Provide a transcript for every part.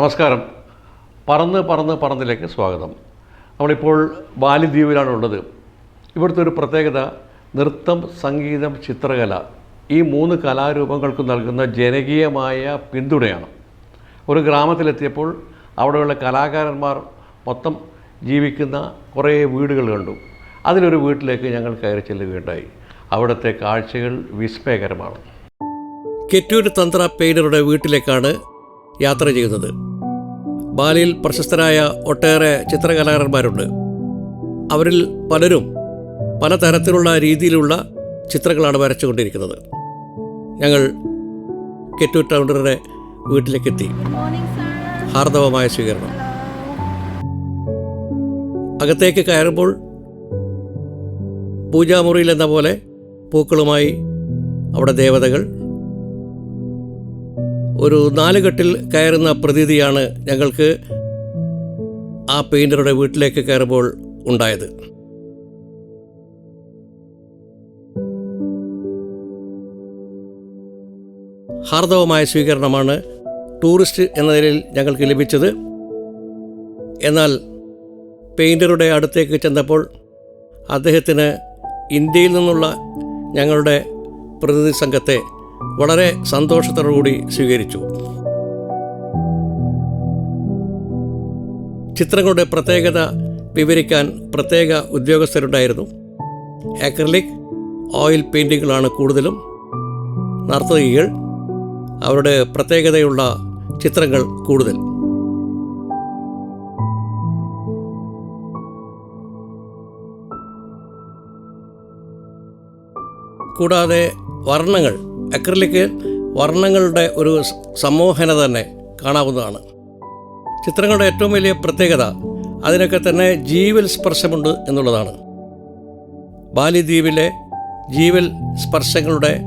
നമസ്കാരം. പറന്ന് പറന്ന് പറന്നിലേക്ക് സ്വാഗതം. നമ്മളിപ്പോൾ ബാലിദ്വീപിലാണ് ഉള്ളത്. ഇവിടുത്തെ ഒരു പ്രത്യേകത നൃത്തം സംഗീതം ചിത്രകല ഈ മൂന്ന് കലാരൂപങ്ങൾക്കും നൽകുന്ന ജനകീയമായ പിന്തുണയാണ്. ഒരു ഗ്രാമത്തിലെത്തിയപ്പോൾ അവിടെയുള്ള കലാകാരന്മാർ മൊത്തം ജീവിക്കുന്ന കുറേ വീടുകൾ കണ്ടു. അതിലൊരു വീട്ടിലേക്ക് ഞങ്ങൾ കയറി ചെല്ലുകയുണ്ടായി. അവിടുത്തെ കാഴ്ചകൾ വിസ്മയകരമാണ്. കെറ്റൂർ തന്ത്ര പെയിനറുടെ വീട്ടിലേക്കാണ് യാത്ര ചെയ്യുന്നത്. ബാലിയിൽ പ്രശസ്തരായ ഒട്ടേറെ ചിത്രകലാകാരന്മാരുണ്ട്. അവരിൽ പലരും പലതരത്തിലുള്ള രീതിയിലുള്ള ചിത്രങ്ങളാണ് വരച്ചുകൊണ്ടിരിക്കുന്നത്. ഞങ്ങൾ കെറ്റു ടൗണ്ടറുടെ വീട്ടിലേക്കെത്തി. ഹാർദവമായ സ്വീകരണം. അകത്തേക്ക് കയറുമ്പോൾ പൂജാമുറിയിൽ എന്ന പോലെ പൂക്കളുമായി അവിടെ ദേവതകൾ ഒരു നാലുകെട്ടിൽ കയറുന്ന പ്രതീതിയാണ് ഞങ്ങൾക്ക് ആ പെയിന്ററുടെ വീട്ടിലേക്ക് കയറുമ്പോൾ ഉണ്ടായത്. ഹാർദവമായ സ്വീകരണമാണ് ടൂറിസ്റ്റ് എന്ന നിലയിൽ ഞങ്ങൾക്ക് ലഭിച്ചത്. എന്നാൽ പെയിന്ററുടെ അടുത്തേക്ക് ചെന്നപ്പോൾ അദ്ദേഹത്തിന് ഇന്ത്യയിൽ നിന്നുള്ള ഞങ്ങളുടെ പ്രതിനിധി സംഘത്തെ വളരെ സന്തോഷത്തോടുകൂടി സ്വീകരിച്ചു. ചിത്രങ്ങളുടെ പ്രത്യേകത വിവരിക്കാൻ പ്രത്യേക ഉദ്യോഗസ്ഥരുണ്ടായിരുന്നു. ആക്രലിക് ഓയിൽ പെയിന്റിങ്ങുകളാണ് കൂടുതലും. നർത്തകികൾ അവരുടെ പ്രത്യേകതയുള്ള ചിത്രങ്ങൾ കൂടുതൽ. കൂടാതെ വർണങ്ങൾ. അക്രലിക്ക് വർണങ്ങളുടെ ഒരു സമ്മോഹന തന്നെ കാണാവുന്നതാണ്. ചിത്രങ്ങളുടെ ഏറ്റവും വലിയ പ്രത്യേകത അതിനൊക്കെ തന്നെ ജീവൽ സ്പർശമുണ്ട് എന്നുള്ളതാണ്. ബാലിദ്വീപിലെ ജീവൽ സ്പർശങ്ങളുടെ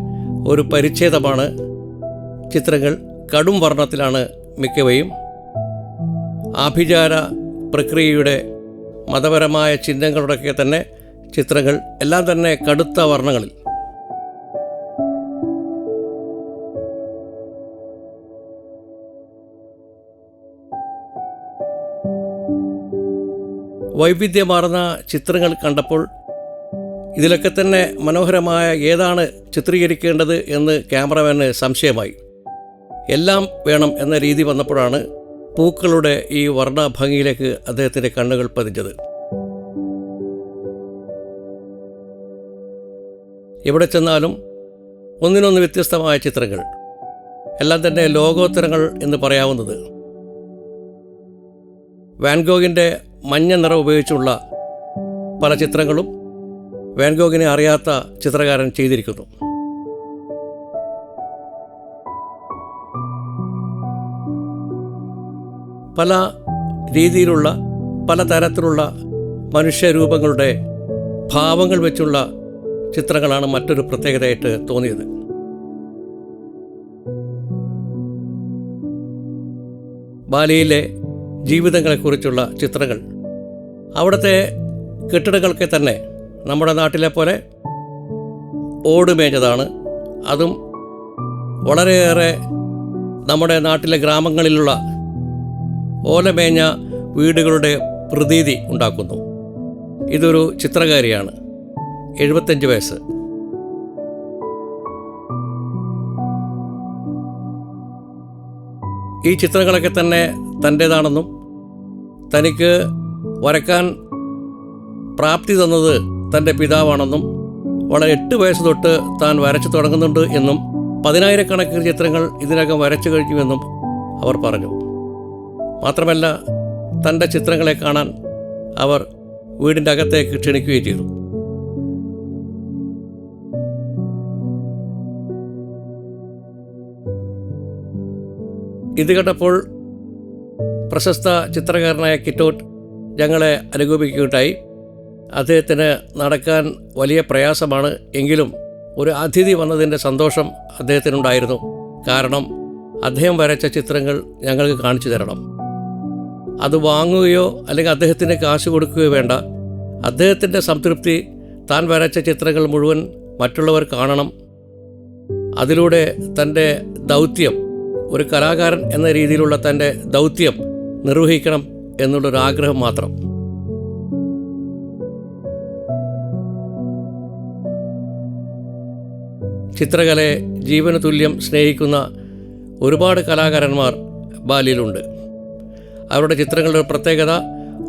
ഒരു പരിച്ഛേദമാണ് ചിത്രങ്ങൾ കടും വർണത്തിലാണ് മിക്കവയും. ആഭിചാര പ്രക്രിയയുടെ മതപരമായ ചിഹ്നങ്ങളുടെയൊക്കെ തന്നെ ചിത്രങ്ങൾ എല്ലാം തന്നെ കടുത്ത വർണങ്ങളിൽ. വൈവിധ്യമാർന്ന ചിത്രങ്ങൾ കണ്ടപ്പോൾ ഇതിലൊക്കെ തന്നെ മനോഹരമായ ഏതാണ് ചിത്രീകരിക്കേണ്ടത് എന്ന് ക്യാമറമാന് സംശയമായി. എല്ലാം വേണം എന്ന രീതി വന്നപ്പോഴാണ് പൂക്കളുടെ ഈ വർണഭംഗിയിലേക്ക് അദ്ദേഹത്തിന്റെ കണ്ണുകൾ പതിഞ്ഞത്. എവിടെ ചെന്നാലും ഒന്നിനൊന്ന് വ്യത്യസ്തമായ ചിത്രങ്ങൾ. എല്ലാം തന്നെ ലോകോത്തരങ്ങൾ എന്ന് പറയാവുന്നത്. വാൻഗോഗിന്റെ മഞ്ഞ നിറം ഉപയോഗിച്ചുള്ള പല ചിത്രങ്ങളും വാൻഗോഗിനെ അറിയാത്ത ചിത്രകാരൻ ചെയ്തിരിക്കുന്നു. പല രീതിയിലുള്ള പല തരത്തിലുള്ള മനുഷ്യരൂപങ്ങളുടെ ഭാവങ്ങൾ വെച്ചുള്ള ചിത്രങ്ങളാണ് മറ്റൊരു പ്രത്യേകതയായിട്ട് തോന്നിയത്. ബാലിയിലെ ജീവിതങ്ങളെക്കുറിച്ചുള്ള ചിത്രങ്ങൾ അവിടുത്തെ കെട്ടിടങ്ങളൊക്കെ തന്നെ നമ്മുടെ നാട്ടിലെ പോലെ ഓടുമേഞ്ഞതാണ്. അതും വളരെയേറെ നമ്മുടെ നാട്ടിലെ ഗ്രാമങ്ങളിലുള്ള ഓലമേഞ്ഞ വീടുകളുടെ പ്രതീതി ഉണ്ടാക്കുന്നു. ഇതൊരു ചിത്രകാരിയാണ്. എഴുപത്തഞ്ച് വയസ്സ്. ഈ ചിത്രങ്ങളൊക്കെ തന്നെ തന്റേതാണെന്നും തനിക്ക് വരക്കാൻ പ്രാപ്തി തന്നത് തന്റെ പിതാവാണെന്നും വളരെ എട്ട് വയസ്സ് തൊട്ട് താൻ വരച്ചു തുടങ്ങുന്നുണ്ട് എന്നും പതിനായിരക്കണക്കിന് ചിത്രങ്ങൾ ഇതിനകം വരച്ചു കഴിഞ്ഞുവെന്നും അവർ പറഞ്ഞു. മാത്രമല്ല തന്റെ ചിത്രങ്ങളെ കാണാൻ അവർ വീടിന്റെ അകത്തേക്ക് ക്ഷണിക്കുകയും ചെയ്തു. ഇത് കണ്ടപ്പോൾ പ്രശസ്ത ചിത്രകാരനായ കിറ്റോട്ട് ഞങ്ങളെ അനുഗമിക്കുകയുണ്ടായി. അദ്ദേഹത്തിന് നടക്കാൻ വലിയ പ്രയാസമാണ്. എങ്കിലും ഒരു അതിഥി വന്നതിന്റെ സന്തോഷം അദ്ദേഹത്തിനുണ്ടായിരുന്നു. കാരണം അദ്ദേഹം വരച്ച ചിത്രങ്ങൾ ഞങ്ങൾക്ക് കാണിച്ചു തരണം. അത് വാങ്ങുകയോ അല്ലെങ്കിൽ അദ്ദേഹത്തിന് കാശ് കൊടുക്കുകയോ വേണ്ട. അദ്ദേഹത്തിന്റെ സംതൃപ്തി താൻ വരച്ച ചിത്രങ്ങൾ മുഴുവൻ മറ്റുള്ളവർ കാണണം. അതിലൂടെ തന്റെ ദൗത്യം ഒരു കലാകാരൻ എന്ന രീതിയിലുള്ള തന്റെ ദൗത്യം നിർവഹിക്കണം. എന്നുള്ളൊരു ആഗ്രഹം മാത്രം. ചിത്രകലയെ ജീവന തുല്യം സ്നേഹിക്കുന്ന ഒരുപാട് കലാകാരന്മാർ ബാലിയിലുണ്ട്. അവരുടെ ചിത്രങ്ങളുടെ പ്രത്യേകത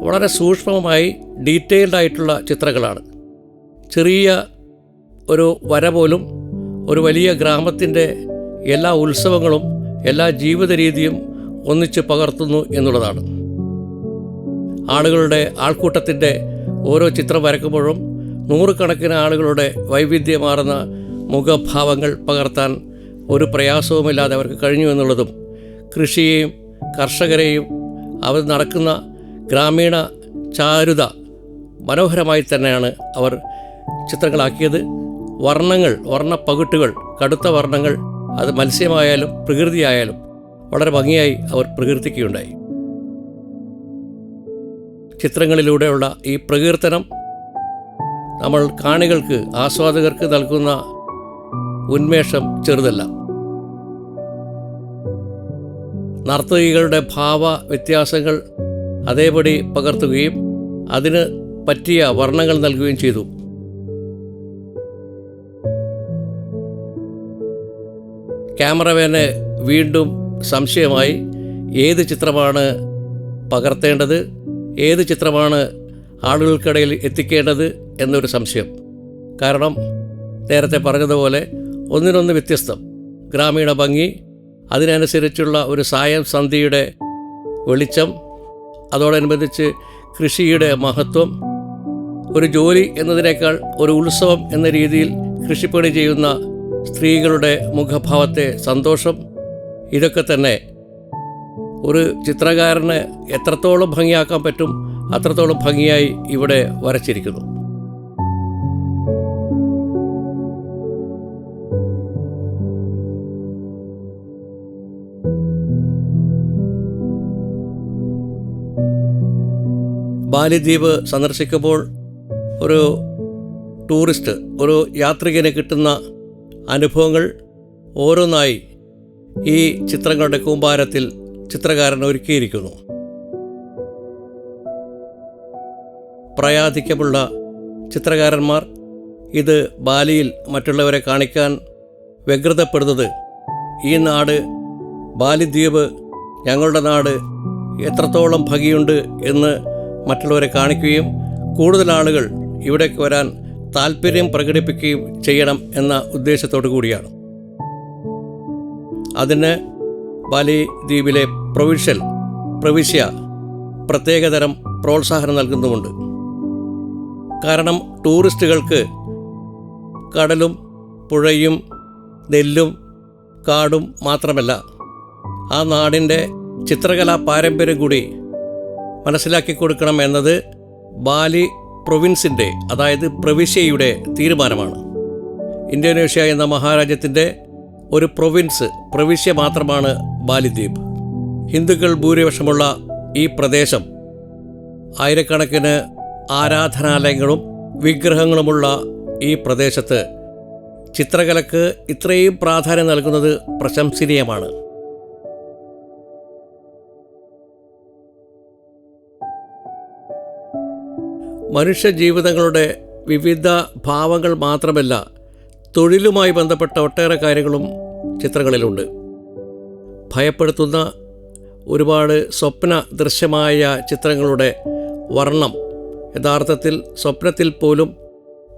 വളരെ സൂക്ഷ്മമായി ഡീറ്റെയിൽഡ് ആയിട്ടുള്ള ചിത്രങ്ങളാണ് ചെറിയ ഒരു വര പോലും ഒരു വലിയ ഗ്രാമത്തിന്റെ എല്ലാ ഉത്സവങ്ങളും എല്ലാ ജീവിത രീതിയും ഒന്നിച്ച് പകർത്തുന്നു എന്നുള്ളതാണ്. ആളുകളുടെ ആൾക്കൂട്ടത്തിന്റെ ഓരോ ചിത്രം വരക്കുമ്പോഴും നൂറുകണക്കിന് ആളുകളുടെ വൈവിധ്യമാർന്ന മുഖഭാവങ്ങൾ പകർത്താൻ ഒരു പ്രയാസവുമില്ലാതെ അവർക്ക് കഴിഞ്ഞു എന്നുള്ളതും കൃഷിയെയും കർഷകരെയും അവർ നടക്കുന്ന ഗ്രാമീണ ചാരുത മനോഹരമായി തന്നെയാണ് അവർ ചിത്രങ്ങളാക്കിയത്. വർണങ്ങൾ വർണപ്പകിട്ടുകൾ കടുത്ത വർണങ്ങൾ അത് മത്സ്യമായാലും പ്രകൃതിയായാലും വളരെ ഭംഗിയായി അവർ പ്രകീർത്തിക്കുകയുണ്ടായി. ചിത്രങ്ങളിലൂടെയുള്ള ഈ പ്രകീർത്തനം നമ്മൾ കാണികൾക്ക് ആസ്വാദകർക്ക് നൽകുന്ന ഉന്മേഷം ചെറുതല്ല. നർത്തകികളുടെ ഭാവ വ്യത്യാസങ്ങൾ അതേപടി പകർത്തുകയും അതിന് പറ്റിയ വർണങ്ങൾ നൽകുകയും ചെയ്തു. ക്യാമറമാനെ വീണ്ടും സംശയമായി ഏത് ചിത്രമാണ് പകർത്തേണ്ടത്? ഏത് ചിത്രമാണ് ആളുകൾക്കിടയിൽ എത്തിക്കേണ്ടത് എന്നൊരു സംശയം. കാരണം നേരത്തെ പറഞ്ഞതുപോലെ ഒന്നിനൊന്ന് വ്യത്യസ്തം. ഗ്രാമീണ ഭംഗി അതിനനുസരിച്ചുള്ള ഒരു സായം സന്ധിയുടെ വെളിച്ചം അതോടനുബന്ധിച്ച് കൃഷിയുടെ മഹത്വം ഒരു ജോലി എന്നതിനേക്കാൾ ഒരു ഉത്സവം എന്ന രീതിയിൽ കൃഷിപ്പണി ചെയ്യുന്ന സ്ത്രീകളുടെ മുഖഭാവത്തെ സന്തോഷം ഇതൊക്കെ തന്നെ ഒരു ചിത്രകാരന് എത്രത്തോളം ഭംഗിയാക്കാൻ പറ്റും അത്രത്തോളം ഭംഗിയായി ഇവിടെ വരച്ചിരിക്കുന്നു. ബാലിദ്വീപ് സന്ദർശിക്കുമ്പോൾ ഒരു ടൂറിസ്റ്റ് ഒരു യാത്രികന് കിട്ടുന്ന അനുഭവങ്ങൾ ഓരോന്നായി ഈ ചിത്രങ്ങളുടെ കൂമ്പാരത്തിൽ ചിത്രകാരൻ ഒരുക്കിയിരിക്കുന്നു. പ്രയാധിക്കമുള്ള ചിത്രകാരന്മാർ ഇത് ബാലിയിൽ മറ്റുള്ളവരെ കാണിക്കാൻ വ്യഗ്രതപ്പെടുന്നത് ഈ നാട് ബാലിദ്വീപ് ഞങ്ങളുടെ നാട് എത്രത്തോളം ഭംഗിയുണ്ട് എന്ന് മറ്റുള്ളവരെ കാണിക്കുകയും കൂടുതൽ ആളുകൾ ഇവിടേക്ക് വരാൻ താല്പര്യം പ്രകടിപ്പിക്കുകയും ചെയ്യണം എന്ന ഉദ്ദേശത്തോടു കൂടിയാണ്. അതിന് ബാലി ദ്വീപിലെ പ്രൊവിഷ്യൽ പ്രവിശ്യ പ്രത്യേകതരം പ്രോത്സാഹനം നൽകുന്നുമുണ്ട്. കാരണം ടൂറിസ്റ്റുകൾക്ക് കടലും പുഴയും നെല്ലും കാടും മാത്രമല്ല ആ നാടിന്റെ ചിത്രകലാ പാരമ്പര്യം കൂടി മനസ്സിലാക്കി കൊടുക്കണം എന്നത് ബാലി പ്രൊവിൻസിന്റെ അതായത് പ്രവിശ്യയുടെ തീരുമാനമാണ്. ഇന്തോനേഷ്യ എന്ന മഹാരാജ്യത്തിന്റെ ഒരു പ്രൊവിൻസ് പ്രവിശ്യ മാത്രമാണ് ബാലിദ്വീപ്. ഹിന്ദുക്കൾ ഭൂരിപക്ഷമുള്ള ഈ പ്രദേശം ആയിരക്കണക്കിന് ആരാധനാലയങ്ങളും വിഗ്രഹങ്ങളുമുള്ള ഈ പ്രദേശത്ത് ചിത്രകലക്ക് ഇത്രയും പ്രാധാന്യം നൽകുന്നത് പ്രശംസനീയമാണ്. മനുഷ്യജീവിതങ്ങളുടെ വിവിധ ഭാവങ്ങൾ മാത്രമല്ല തൊഴിലുമായി ബന്ധപ്പെട്ട ഒട്ടേറെ കാര്യങ്ങളും ചിത്രങ്ങളിലുണ്ട്. ഭയപ്പെടുത്തുന്ന ഒരുപാട് സ്വപ്ന ദൃശ്യമായ ചിത്രങ്ങളുടെ വർണം യഥാർത്ഥത്തിൽ സ്വപ്നത്തിൽ പോലും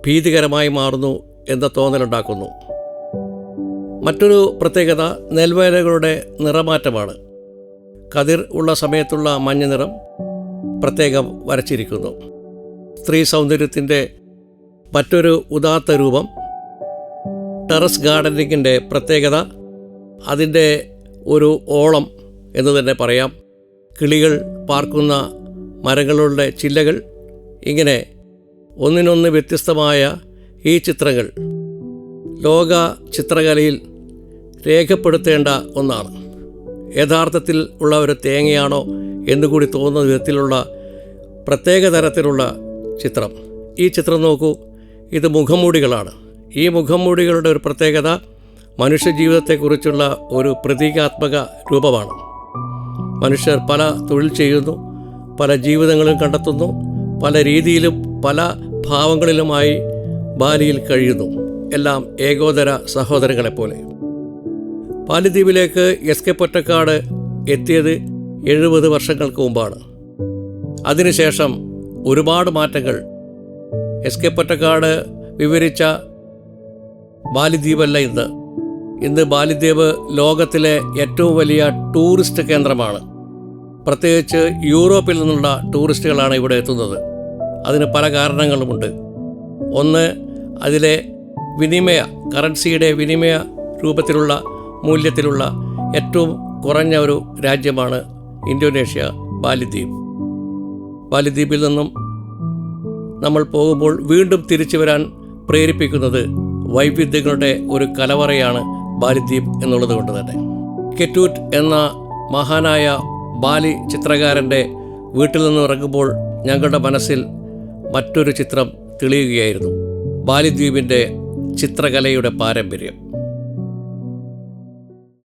ഭീതികരമായി മാറുന്നു എന്ന തോന്നലുണ്ടാക്കുന്നു. മറ്റൊരു പ്രത്യേകത നെൽവയലുകളുടെ നിറമാറ്റമാണ്. കതിർ ഉള്ള സമയത്തുള്ള മഞ്ഞ നിറം പ്രത്യേകം വരച്ചിരിക്കുന്നു. സ്ത്രീ സൗന്ദര്യത്തിന്റെ മറ്റൊരു ഉദാത്ത രൂപം ടെറസ് ഗാർഡനിങ്ങിന്റെ പ്രത്യേകത അതിന്റെ ഒരു ഓളം എന്ന് തന്നെ പറയാം. കിളികൾ പാർക്കുന്ന മരങ്ങളുടെ ചില്ലകൾ ഇങ്ങനെ ഒന്നിനൊന്ന് വ്യത്യസ്തമായ ഈ ചിത്രങ്ങൾ ലോക ചിത്രകലയിൽ രേഖപ്പെടുത്തേണ്ട ഒന്നാണ്. യഥാർത്ഥത്തിൽ ഉള്ള ഒരു തേങ്ങയാണോ എന്നുകൂടി തോന്നുന്ന വിധത്തിലുള്ള പ്രത്യേക തരത്തിലുള്ള ചിത്രം. ഈ ചിത്രം നോക്കൂ ഇത് മുഖംമൂടികളാണ്. ഈ മുഖംമൂടികളുടെ ഒരു പ്രത്യേകത മനുഷ്യജീവിതത്തെക്കുറിച്ചുള്ള ഒരു പ്രതീകാത്മക രൂപമാണ്. മനുഷ്യർ പല തൊഴിൽ ചെയ്യുന്നു പല ജീവിതങ്ങളും കണ്ടെത്തുന്നു പല രീതിയിലും പല ഭാവങ്ങളിലുമായി ബാലിയിൽ കഴിയുന്നു. എല്ലാം ഏകോദര സഹോദരങ്ങളെപ്പോലെ പാലിദ്വീപിലേക്ക് എസ് കെ പൊറ്റക്കാട് എത്തിയത് എഴുപത് വർഷങ്ങൾക്ക് മുമ്പാണ്. അതിനുശേഷം ഒരുപാട് മാറ്റങ്ങൾ. എസ് കെ പൊറ്റക്കാട് വിവരിച്ച ബാലിദ്വീപല്ല ഇന്ന്. ഇന്ന് ബാലിദ്വീപ് ലോകത്തിലെ ഏറ്റവും വലിയ ടൂറിസ്റ്റ് കേന്ദ്രമാണ്. പ്രത്യേകിച്ച് യൂറോപ്പിൽ നിന്നുള്ള ടൂറിസ്റ്റുകളാണ് ഇവിടെ എത്തുന്നത്. അതിന് പല കാരണങ്ങളുമുണ്ട്. ഒന്ന് അതിലെ വിനിമയ കറൻസിയുടെ വിനിമയ രൂപത്തിലുള്ള മൂല്യത്തിലുള്ള ഏറ്റവും കുറഞ്ഞ ഒരു രാജ്യമാണ് ഇന്തോനേഷ്യ ബാലിദ്വീപ് ബാലിദ്വീപിൽ നിന്നും നമ്മൾ പോകുമ്പോൾ വീണ്ടും തിരിച്ചു വരാൻ പ്രേരിപ്പിക്കുന്നത് വൈവിധ്യങ്ങളുടെ ഒരു കലവറയാണ് ബാലിദ്വീപ് എന്നുള്ളത് കൊണ്ട് തന്നെ. കെറ്റൂറ്റ് എന്ന മഹാനായ ബാലി ചിത്രകാരന്റെ വീട്ടിൽ നിന്ന് ഇറങ്ങുമ്പോൾ ഞങ്ങളുടെ മനസ്സിൽ മറ്റൊരു ചിത്രം തെളിയുകയായിരുന്നു. ബാലിദ്വീപിന്റെ ചിത്രകലയുടെ പാരമ്പര്യം.